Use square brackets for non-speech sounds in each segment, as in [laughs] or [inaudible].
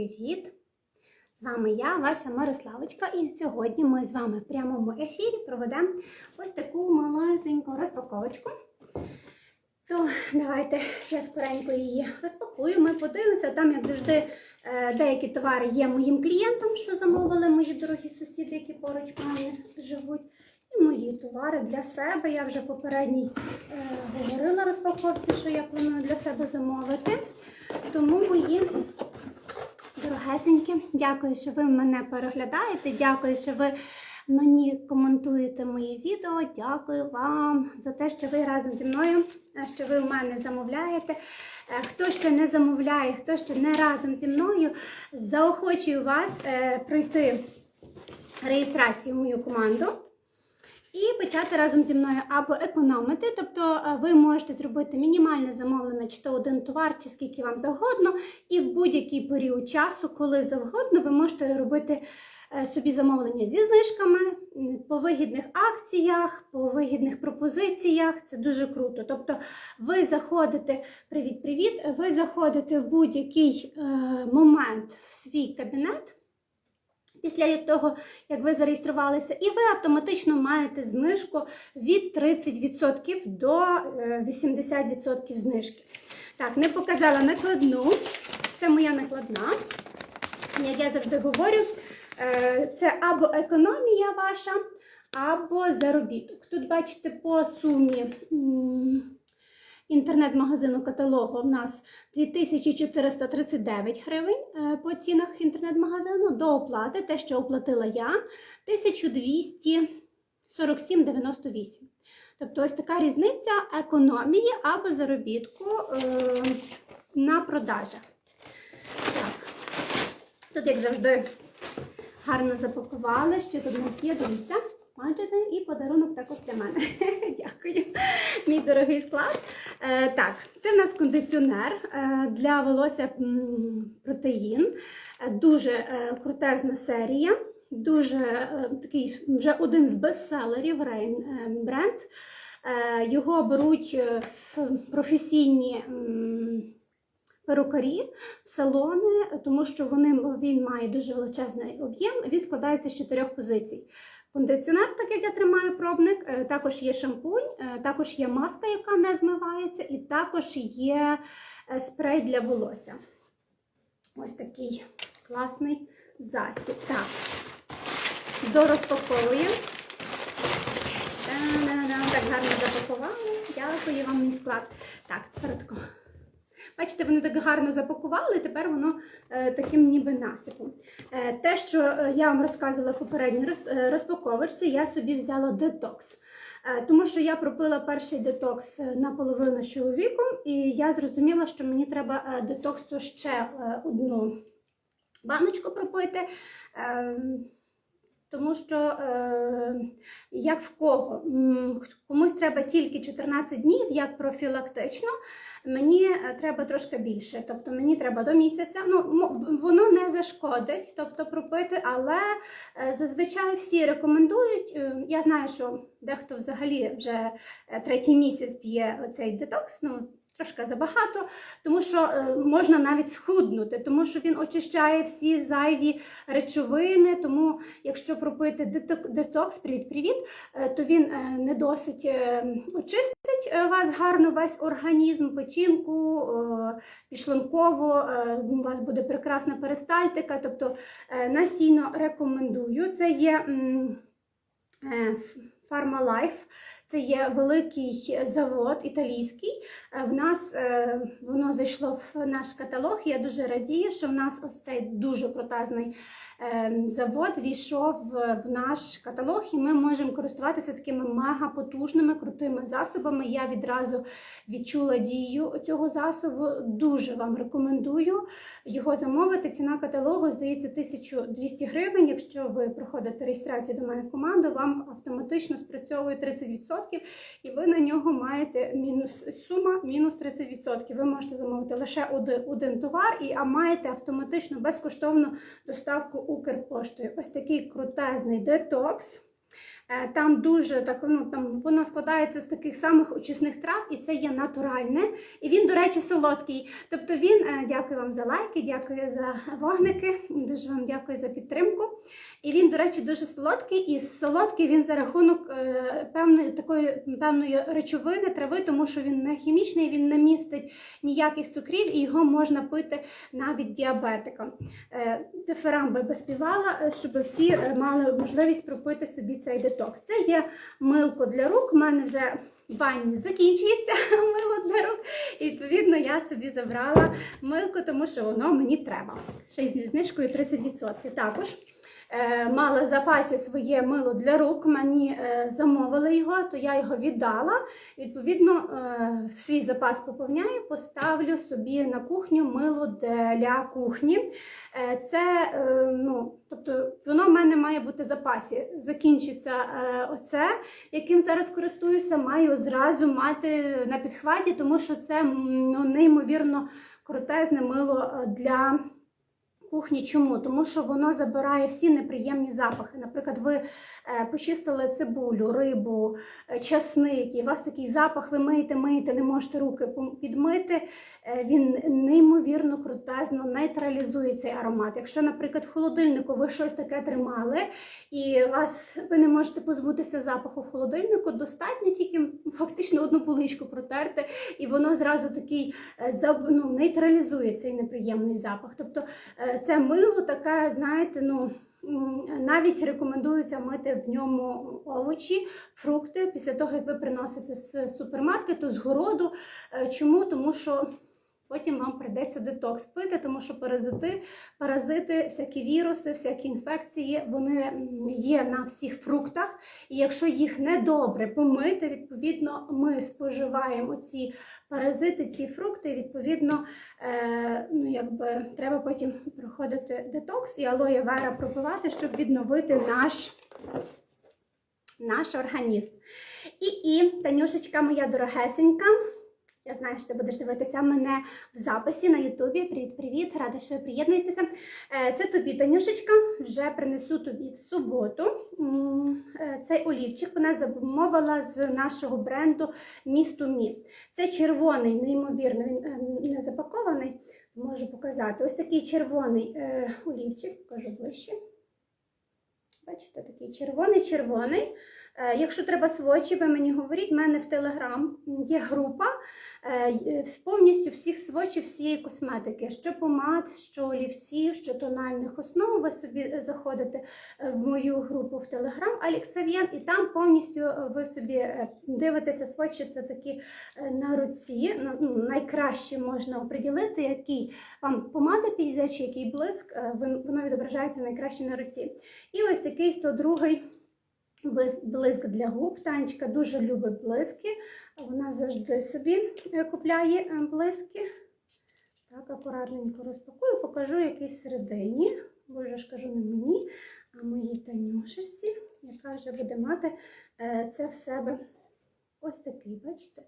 Привіт! З вами я, Леся Мирославочка, і сьогодні ми з вами в прямому ефірі проведемо ось таку малесеньку розпаковочку. То давайте я скоренько її розпакую. Ми подивимося. Там, як завжди, е, деякі товари є моїм клієнтам, що замовили мої дорогі сусіди, які поруч мене живуть. І мої товари для себе. Я вже попередній е, говорила розпаковці, що я планую для себе замовити. Тому мої дорогесенькі, дякую, що ви мене переглядаєте. Дякую, що ви мені коментуєте мої відео. Дякую вам за те, що ви разом зі мною, е, що ви в мене замовляєте. Е, Хто ще не замовляє, хто ще не разом зі мною, заохочую вас е, пройти реєстрацію в мою команду. І почати разом зі мною або економити, тобто е, ви можете зробити мінімальне замовлення, чи то один товар, чи скільки вам завгодно, і в будь-який період часу, коли завгодно, ви можете робити е, собі замовлення зі знижками по вигідних акціях, по вигідних пропозиціях. Це дуже круто. Тобто, ви заходите, привіт-привіт, ви заходите в будь-який е, момент в свій кабінет після того, як ви зареєструвалися, і ви автоматично маєте знижку від 30% до е, 80% знижки. Так, не показала накладну. Це моя накладна. Як я завжди говорю, е, це або економія ваша, або заробіток. Тут, бачите, по сумі інтернет-магазину каталогу в нас 2439 гривень е, по цінах інтернет-магазину. До оплати, те, що оплатила я, 1247,98. Тобто ось така різниця економії або заробітку е, на продажах. Тут, як завжди, гарно запакували. Що тут у нас є, дивіться. Бачите, і подарунок також для мене. [laughs] Дякую. Мій дорогий склад. Е, так, це в нас кондиціонер е, для волосся протеїн. Е, дуже крутезна серія. Дуже такий вже один з бестселерів Rain бренд. Його беруть в професійні. перукарі в салони, тому що вони, він має дуже величезний об'єм, він складається з чотирьох позицій. Кондиціонер, так як я тримаю пробник, е, також є шампунь, е, також є маска, яка не змивається, і також є е, спрей для волосся. Ось такий класний засіб. Так, дорозпаковуємо. Так гарно запакували. Дякую вам, мій склад. Так, тако. Бачите, вони так гарно запакували, тепер воно е, таким ніби насипом. Е, те, що е, я вам розказувала в попередній роз, розпаковочці, я собі взяла детокс. Тому що я пропила перший детокс наполовину з чоловіком, і я зрозуміла, що мені треба детоксу ще одну баночку пропити. Тому що е, як в кого комусь треба тільки 14 днів, як профілактично, мені е, треба трошки більше. Тобто мені треба до місяця. Ну, воно не зашкодить, тобто пропити, але е, зазвичай всі рекомендують. Е, Я знаю, що дехто взагалі вже третій місяць п'є оцей детокс. Ну, Трошки забагато, тому що е, можна навіть схуднути, тому що він очищає всі зайві речовини. Тому, якщо пропити детокс, привіт-привіт, е, то він е, не досить очистить вас гарно, весь організм, печінку, підшлунково, е, у вас буде прекрасна перистальтика. Тобто настійно рекомендую. Це є е. Це є великий завод італійський. Е, В нас е, воно зайшло в наш каталог. Я дуже радію, що в нас ось цей дуже крутезний е, завод війшов в наш каталог, і ми можемо користуватися такими мега потужними крутими засобами. Я відразу відчула дію цього засобу. Дуже вам рекомендую його замовити. Ціна каталогу здається 1200 гривень. Якщо ви проходите реєстрацію до мене в команду, вам автоматично спрацьовує 30%, і ви на нього маєте мінус сума мінус 30%. Ви можете замовити лише один, один товар, і а маєте автоматично безкоштовну доставку Укрпоштою. Ось такий крутезний детокс. Е, Там дуже так, ну там воно складається з таких самих очисних трав, і це є натуральне. І він, до речі, солодкий. Тобто він, е, дякую вам за лайки, дякую за вогники, дуже вам дякую за підтримку. І він, до речі, дуже солодкий, і солодкий він за рахунок е, певної такої певної речовини трави, тому що він не хімічний, він не містить ніяких цукрів, і його можна пити навіть діабетикам. Е, дифирамби би співала, е, щоб всі мали можливість пропити собі цей детокс. Це є милко для рук. У мене вже в ванні закінчується [laughs] мило для рук. І відповідно я собі забрала милко, тому що воно мені треба. Ще й зі знижкою 30%. Також мала в запасі своє мило для рук, мені е, замовили його, то я його віддала. Відповідно, е, свій запас поповняю, поставлю собі на кухню мило для кухні. Е, Це, е, ну, тобто, воно в мене має бути в запасі. Закінчиться е, оце, яким зараз користуюся, маю зразу мати на підхваті, тому що це ну, неймовірно крутезне мило е, для кухні. Чому? Тому що воно забирає всі неприємні запахи. Наприклад, ви е, почистили цибулю, рибу, е, часник, і у вас такий запах, ви миєте, миєте, не можете руки відмити. Е, Він неймовірно крутезно нейтралізує цей аромат. Якщо, наприклад, в холодильнику ви щось таке тримали, і вас ви не можете позбутися запаху в холодильнику, достатньо тільки фактично одну поличку протерти, і воно зразу такий ну, нейтралізує цей неприємний запах. Тобто це мило таке, знаєте, ну. Навіть рекомендується мити в ньому овочі, фрукти після того, як ви приносите з супермаркету, з городу. Е, Чому? Тому що потім вам прийдеться детокс пити, тому що паразити, паразити, всякі віруси, всякі інфекції, вони є на всіх фруктах. І якщо їх недобре помити, відповідно, ми споживаємо ці паразити, ці фрукти. Відповідно, е, ну, якби, треба потім проходити детокс і алоє вера пропивати, щоб відновити наш, наш організм. І, і, Танюшечка, моя дорогесенька. Я знаю, що ти будеш дивитися мене в записі на Ютубі. Привіт-привіт! Рада, що ви приєднуєтеся. Е, Це тобі, Танюшечка. Вже принесу тобі в суботу. Е, Цей олівчик вона замовила з нашого бренду Місту Мі. Це червоний, неймовірно, він е, не запакований. Можу показати. Ось такий червоний олівчик, покажу ближче. Бачите, такий червоний-червоний. Якщо треба свочі, ви мені говоріть, в мене в Телеграм є група повністю всіх свочів всієї косметики, що помад, що олівців, що тональних основ. Ви собі заходите е, в мою групу в Телеграм Аліксав'ян, і там повністю е, ви собі е, дивитеся свочі, це такі е, на руці. Ну, найкраще можна оприділити, який вам помада підійде, чи який блиск, е, воно відображається найкраще на руці. І ось такий 102 блиск, для губ. Танечка дуже любить блиски. Вона завжди собі е, купляє е, блиски. Так, акуратненько розпакую, покажу який всередині. Боже ж кажу, не мені, а моїй Танюшечці, яка вже буде мати е, це в себе. Ось такий, бачите?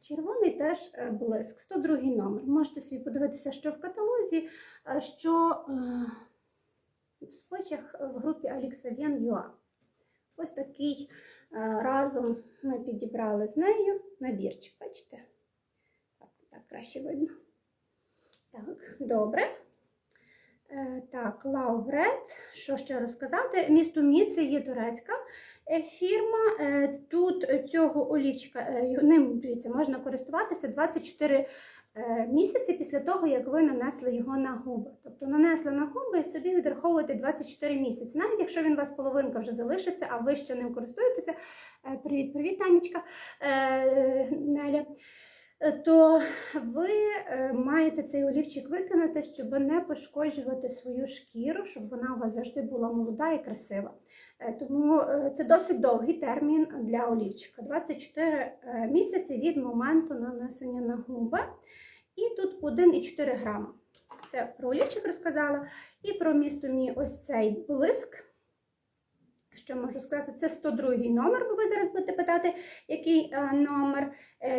Червоний теж блиск, 102 номер. Можете собі подивитися, що в каталозі, що в скотчах в групі Alixavien.ua. Ось такий е, разом ми підібрали з нею набірчик, бачите? Так, так краще видно. Так, добре. Е, Так, Лаубред. Що ще розказати? Місто Міце є турецька е, фірма. Тут цього олівчика, ним дивіться, можна користуватися 24 е, місяці після того, як ви нанесли його на губи. Тобто нанесли на губи і собі відраховуєте 24 місяці. Навіть якщо він у вас половинка вже залишиться, а ви ще ним користуєтеся. Е, Привіт, привіт, Танечка е, Неля. Е, То ви е, маєте цей олівчик викинути, щоб не пошкоджувати свою шкіру, щоб вона у вас завжди була молода і красива. Е, Тому е, це досить довгий термін для олівчика 24 е, місяці від моменту нанесення на губи. І тут 1,4 грама. Це про олівчик розказала. І про місто мій ось цей блиск. Що можу сказати? Це 102 номер, бо ви зараз будете питати, який номер.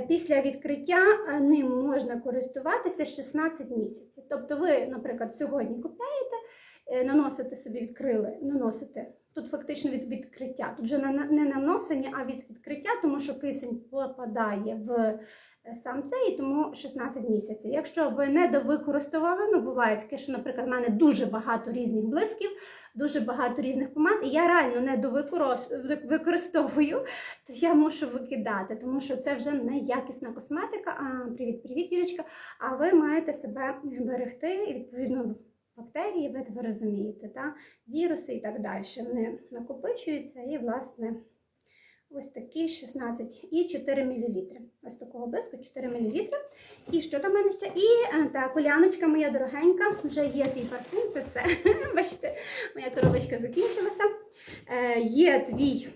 Після відкриття ним можна користуватися 16 місяців. Тобто ви, наприклад, сьогодні купляєте наносите собі відкрили, наносите. Тут фактично від відкриття. Тут вже не наносені, а від відкриття, тому що кисень попадає в е, сам цей, і тому 16 місяців. Якщо ви не довикористовували, ну буває таке, що, наприклад, в мене дуже багато різних блисків, дуже багато різних помад, і я реально не довикорос- [laughs] то я мушу викидати, тому що це вже не якісна косметика. А, привіт, привіт, Юлічка. А ви маєте себе берегти і відповідно. Бактерії, ви, ви розумієте, та? віруси і так далі. Вони накопичуються і, власне, ось такі 16 і 4 мл. Ось такого блиску 4 мл. І що там в мене ще? І е, так, моя дорогенька, вже є твій парфум, це все. [laughs] Бачите, моя коробочка закінчилася. Е, є твій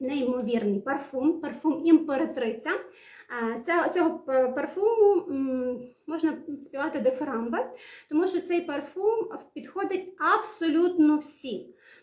неймовірний парфум, парфум імператриця. Цього парфуму можна співати дифирамби, тому що цей парфум підходить абсолютно всім.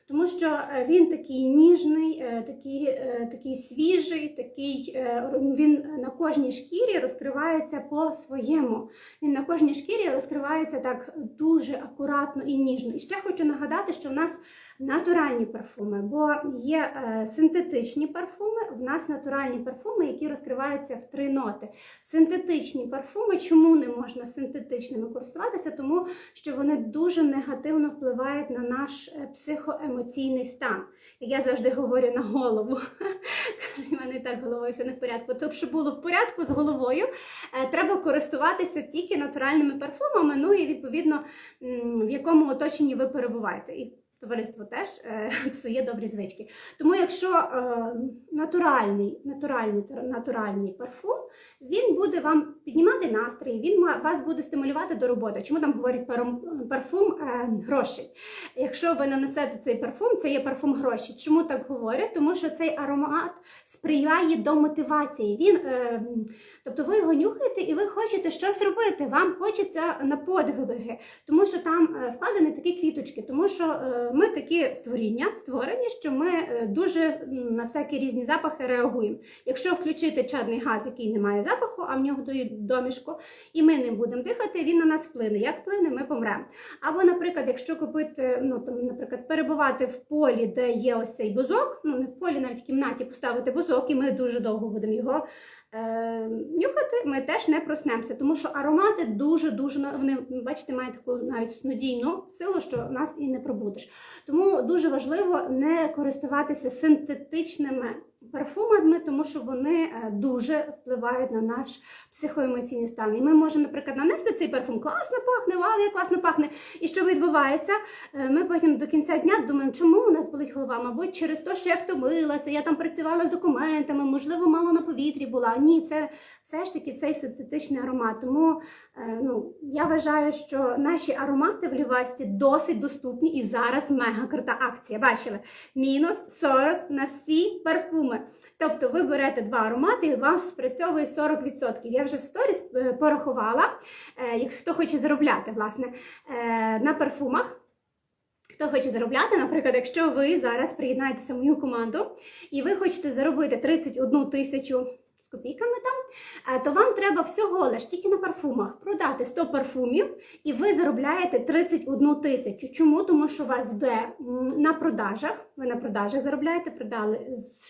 Тому що е, він такий ніжний, е, такий, е, такий свіжий, такий, він на кожній шкірі розкривається по-своєму. Він на кожній шкірі розкривається так дуже акуратно і ніжно. І ще хочу нагадати, що в нас натуральні парфуми, бо є е, синтетичні парфуми, в нас натуральні парфуми, які розкриваються в три ноти. Синтетичні парфуми, чому не можна синтетичними користуватися? Тому що вони дуже негативно впливають на наш е, психоемоційний стан. Я завжди говорю на голову. [laughs] У мене і так головою все не в порядку. Тобто, щоб було в порядку з головою, е, треба користуватися тільки натуральними парфумами, ну і відповідно в якому оточенні ви перебуваєте. Товариство теж е, [laughs] псує добрі звички. Тому, якщо е, натуральний, натуральний, натуральний парфум, він буде вам піднімати настрій, він вас буде стимулювати до роботи. Чому там говорять парфум е, грошей? Якщо ви нанесете цей парфум, це є парфум гроші. Чому так говорять? Тому що цей аромат сприяє до мотивації. Він, е, тобто ви його нюхаєте і ви хочете щось робити. Вам хочеться на подвиги, тому що там е, вкладені такі квіточки, тому що ми такі створіння, створені, що ми дуже на всякі різні запахи реагуємо. Якщо включити чадний газ, який не має запаху, а в нього дають домішку, і ми не будемо дихати, він на нас вплине. Як вплине, ми помремо. Або, наприклад, якщо купити, ну там, наприклад, перебувати в полі, де є ось цей бузок, ну не в полі, навіть в кімнаті поставити бузок, і ми дуже довго будемо його е, нюхати, ми теж не проснемося, тому що аромати дуже дуже на- вони, бачите, мають таку навіть снодійну силу, що нас і не пробудиш. Тому дуже важливо не користуватися синтетичними парфумами, тому що вони е, дуже впливають на наш психоемоційний стан. І ми можемо, наприклад, нанести цей парфум, класно пахне, вау, як класно пахне. І що відбувається? Е, Ми потім до кінця дня думаємо, чому у нас болить голова? Мабуть, через те, що я втомилася, я там працювала з документами, можливо, мало на повітрі була. Ні, це все ж таки цей синтетичний аромат. Тому е, ну, я вважаю, що наші аромати в Лівасті досить доступні і зараз мега крута акція. Бачили? Мінус 40 на всі парфуми. Тобто ви берете два аромати і вам спрацьовує 40%. Я вже в сторіс е, порахувала, якщо хто хоче заробляти власне, е, на парфумах. Хто хоче заробляти, наприклад, якщо ви зараз приєднаєтеся в мою команду і ви хочете заробити 31 тисячу копійками там, е, то вам треба всього лиш тільки на парфумах продати 100 парфумів, і ви заробляєте 31 тисячу. Чому? Тому що у вас йде на продажах, ви на продажах заробляєте, продали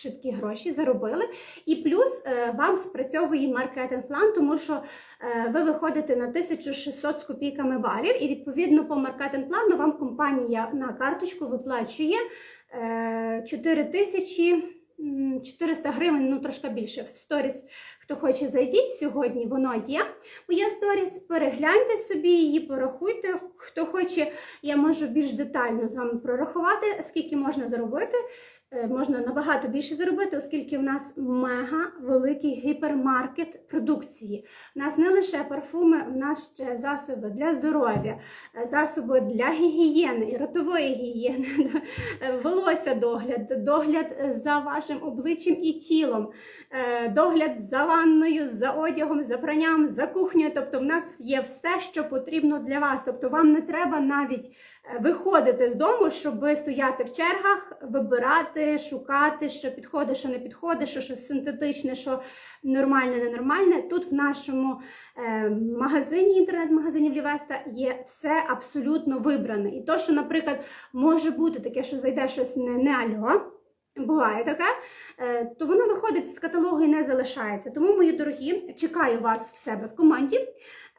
швидкі гроші, заробили. І плюс е, вам спрацьовує маркетинг план, тому що е, ви виходите на 1600 з копійками барів, і відповідно по маркетинг плану вам компанія на карточку виплачує е, 4000 м, 400 гривень, ну трошки більше. В сторіс, хто хоче, зайдіть сьогодні, воно є. Моя сторіс, перегляньте собі її, порахуйте. Хто хоче, я можу більш детально з вами прорахувати, скільки можна заробити. Е, Можна набагато більше заробити, оскільки в нас мега великий гіпермаркет продукції. У нас не лише парфуми, у нас ще засоби для здоров'я, е, засоби для гігієни, ротової гігієни, [laughs] е, волосся догляд, догляд за вашим обличчям і тілом, догляд за ванною, за одягом, за пранням, за кухнею. Тобто, в нас є все, що потрібно для вас. Тобто, вам не треба навіть виходити з дому, щоб стояти в чергах, вибирати вибирати, шукати, що підходить, що не підходить, що щось синтетичне, що нормальне, ненормальне. Тут в нашому е, магазині, інтернет-магазині Лівеста є все абсолютно вибране. І то, що, наприклад, може бути таке, що зайде щось не, не альо. Буває таке, е, то воно виходить з каталогу і не залишається. Тому, мої дорогі, чекаю вас в себе в команді.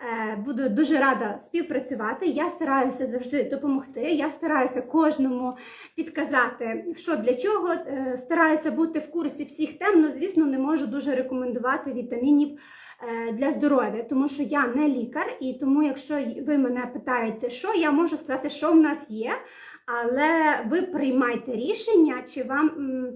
Е, Буду дуже рада співпрацювати. Я стараюся завжди допомогти. Я стараюся кожному підказати, що для чого. Е, Стараюся бути в курсі всіх тем. Ну, звісно, не можу дуже рекомендувати вітамінів е, для здоров'я, тому що я не лікар, і тому, якщо ви мене питаєте, що я можу сказати, що в нас є. Але ви приймайте рішення, чи вам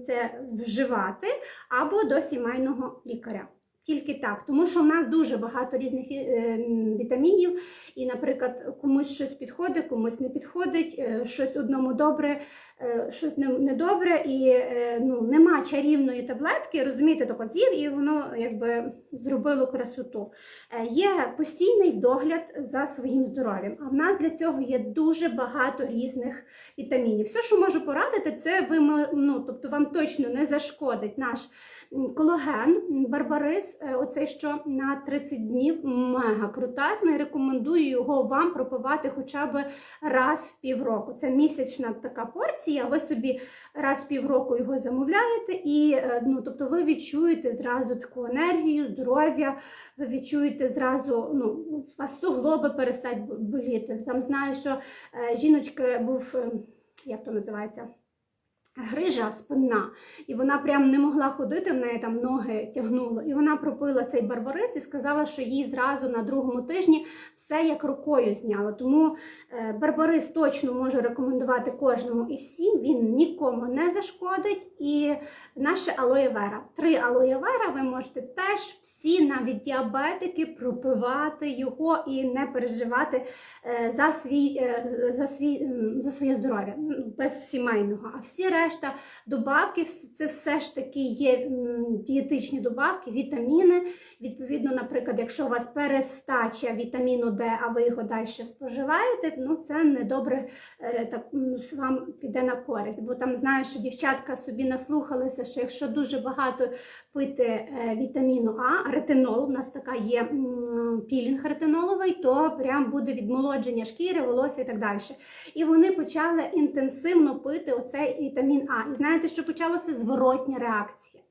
це вживати або до сімейного лікаря. Тільки так, тому що в нас дуже багато різних е, вітамінів, і, наприклад, комусь щось підходить, комусь не підходить, е, щось одному добре, е, щось не, добре, і ну, нема чарівної таблетки, розумієте, так от з'їв, і воно якби зробило красоту. Є постійний догляд за своїм здоров'ям. А в нас для цього є дуже багато різних вітамінів. Все, що можу порадити, це ви ну, тобто вам точно не зашкодить наш м, барбарис, е, оцей що на 30 днів мега крутасний. Рекомендую його вам пропивати хоча б раз в півроку. Це місячна така порція. Ви собі раз в півроку його замовляєте, і е, ну, тобто ви відчуєте зразу таку енергію, здоров'я, ви відчуєте зразу, ну, у вас суглоби перестать боліти. Там знаю, що е, жіночки був, е, як то називається? Грижа спинна, і вона прям не могла ходити, в неї там ноги тягнуло. І вона пропила цей барбарис і сказала, що їй зразу на другому тижні все як рукою зняло. Тому е, барбарис точно можу рекомендувати кожному і всім. Він нікому не зашкодить. І наше алоє вера. Три алоє вера ви можете теж всі, навіть діабетики, пропивати його і не переживати е, за свій е, за свій за своє здоров'я без сімейного. А всі решта добавки це все ж таки є дієтичні добавки, вітаміни. Відповідно, наприклад, якщо у вас перестача вітаміну Д, а ви його далі споживаєте, ну це недобре е, так вам піде на користь. Бо там знаю, що дівчатка собі наслухалися, що якщо дуже багато пити е, вітаміну А, ретинол, у нас така є пілінг ретиноловий, то прям буде відмолодження шкіри, волосся і так далі. І вони почали інтенсивно пити оцей вітамін А. І знаєте, що почалося? Зворотня реакція.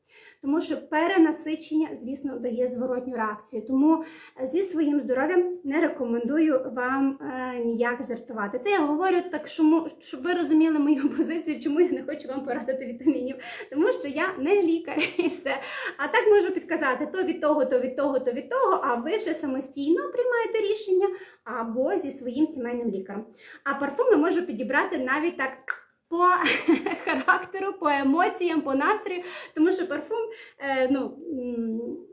Тому що перенасичення, звісно, дає зворотню реакцію. Тому е, зі своїм здоров'ям не рекомендую вам е, ніяк жартувати. Це я говорю так, що, щоб ви розуміли мою [laughs] позицію, чому я не хочу вам порадити вітамінів. Тому що я не лікар [laughs] і все. А так можу підказати то від того, то від того, то від того, а ви вже самостійно приймаєте рішення або зі своїм сімейним лікарем. А парфуми можу підібрати навіть так. По [laughs] характеру, по емоціям, по настрою, тому що парфум, е, ну,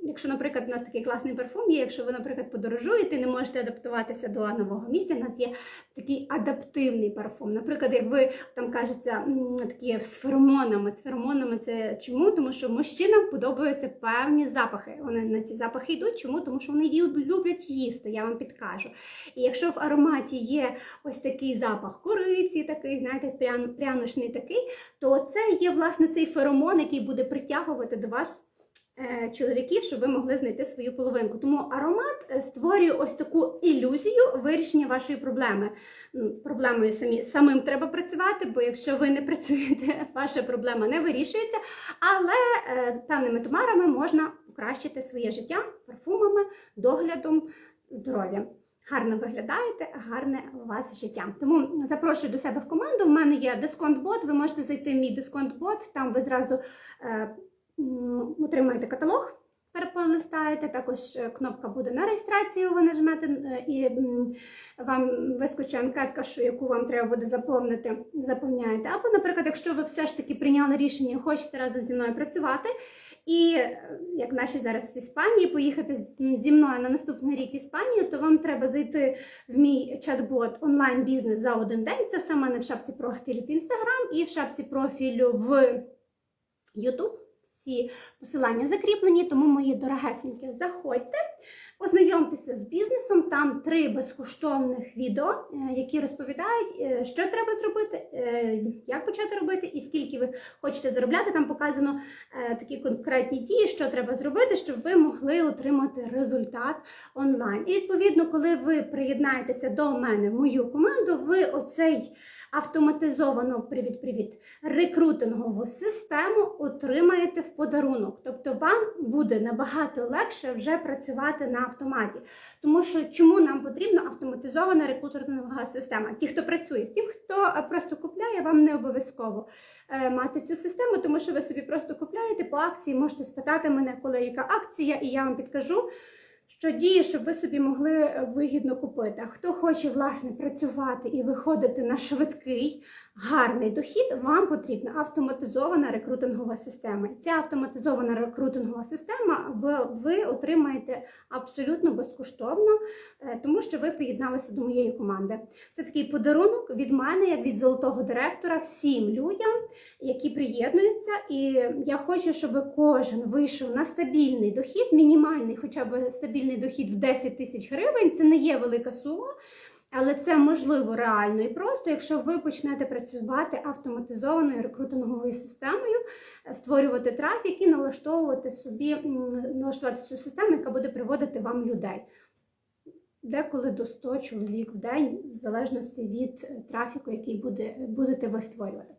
якщо, наприклад, у нас такий класний парфум є, якщо ви, наприклад, подорожуєте не можете адаптуватися до нового місця, у нас є такий адаптивний парфум. Наприклад, як ви там кажеться, такі з феромонами. З феромонами це чому? Тому що мужчинам подобаються певні запахи. Вони на ці запахи йдуть. Чому? Тому що вони люблять їсти, я вам підкажу. І якщо в ароматі є ось такий запах кориці, такий, знаєте, прян, прянощний такий, то це є власне цей феромон, який буде притягувати до вас. е, Чоловіків, щоб ви могли знайти свою половинку. Тому аромат е, створює ось таку ілюзію вирішення вашої проблеми. Проблемою самі самим треба працювати, бо якщо ви не працюєте, [laughs] ваша проблема не вирішується. Але е, певними товарами можна покращити своє життя парфумами, доглядом, здоров'ям. Гарно виглядаєте, гарне у вас життя. Тому запрошую до себе в команду. У мене є дисконт-бот. Ви можете зайти в мій дисконт-бот, там ви зразу е, отримаєте каталог, переполистаєте. Також е, кнопка буде на реєстрацію. Ви нажмете е, і вам вискочить анкетка, що яку вам треба буде заповнити. Заповняєте. Або, наприклад, якщо ви все ж таки прийняли рішення і хочете разом зі мною працювати. І е, як наші зараз в Іспанії, поїхати зі мною на наступний рік в Іспанію, то вам треба зайти в мій чат-бот онлайн-бізнес за один день. Це саме не в шапці профілю в Інстаграм і в шапці профілю в Ютуб. Всі посилання закріплені, тому мої дорогесенькі, заходьте. Ознайомтеся з бізнесом, там три безкоштовних відео, е, які розповідають, е, що треба зробити, е, як почати робити і скільки ви хочете заробляти. Там показано такі конкретні дії, що треба зробити, щоб ви могли отримати результат онлайн. І відповідно, коли ви приєднаєтеся до мене в мою команду, ви оцей автоматизовану привіт-привіт рекрутингову систему отримаєте в подарунок. Тобто вам буде набагато легше вже працювати на автоматі. Тому що чому нам потрібна автоматизована рекрутингова система? Ті, хто працює, тим, хто е, просто купляє, вам не обов'язково е, мати цю систему, тому що ви собі просто купляєте по акції, можете спитати мене, коли яка акція, і я вам підкажу. Що діє, щоб ви собі могли е, вигідно купити. А хто хоче власне працювати і виходити на швидкий, гарний дохід, вам потрібна автоматизована рекрутингова система. І ця автоматизована рекрутингова система ви, ви отримаєте абсолютно безкоштовно, е, тому що ви приєдналися до моєї команди. Це такий подарунок від мене, як від золотого директора, всім людям, які приєднуються. І я хочу, щоб кожен вийшов на стабільний дохід, мінімальний, хоча б стабільний дохід в 10 тисяч гривень. Це не є велика сума. Але це можливо реально і просто, якщо ви почнете працювати автоматизованою рекрутинговою системою, е, створювати трафік і налаштовувати собі налаштувати цю систему, яка буде приводити вам людей. Деколи до 100 чоловік в день, в залежності від е, трафіку, який буде, будете ви створювати.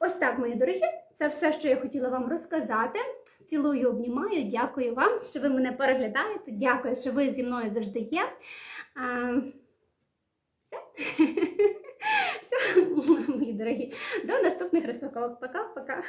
Ось так, мої дорогі, це все, що я хотіла вам розказати. Цілую, обнімаю, дякую вам, що ви мене переглядаєте. Дякую, що ви зі мною завжди є. [laughs] Все, мої дорогі. До наступних розпаковок. Пока-пока.